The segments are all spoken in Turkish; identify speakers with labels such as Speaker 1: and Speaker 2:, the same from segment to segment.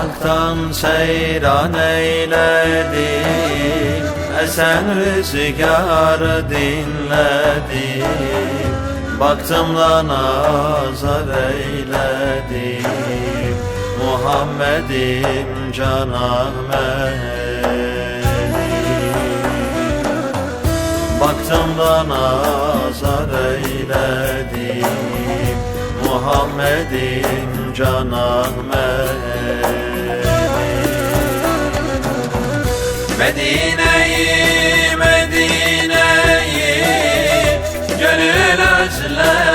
Speaker 1: Uzaktan seyran eyledim Esen rüzgarı dinledim Baktım da nazar eyledim Muhammed'im can Ahmet'im Baktım da nazar eyledim Muhammed'im can Ahmet'im Medine'yi, Medine'yi Gönül özler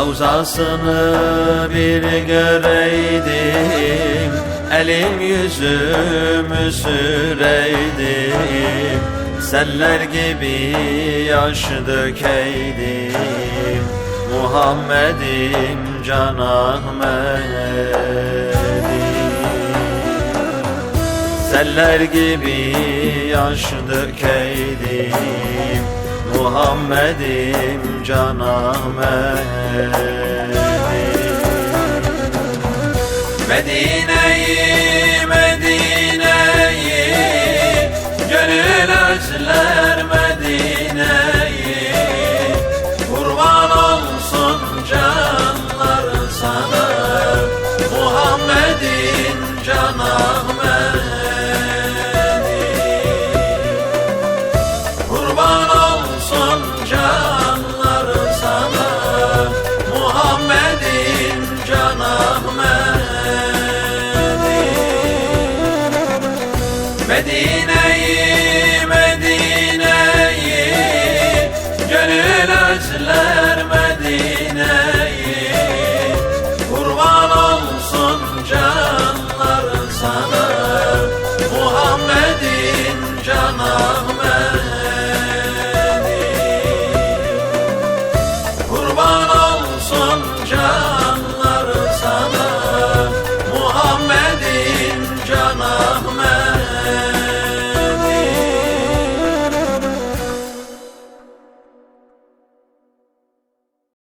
Speaker 1: Ravzasını bir göreydim Elim yüzümü süreydim. Seller gibi yaş dökeydim Muhammed'im can Ahmet'im. Seller gibi yaş dökeydim Muhammed'im can Ahmet'im. Medine'yi, Medine'yi Gönül özler Medine'yi. Kurban olsun canlar sana. Muhammed'in can Ahmet'i Medine'yi, Medine'yi Gönül özler Medine'yi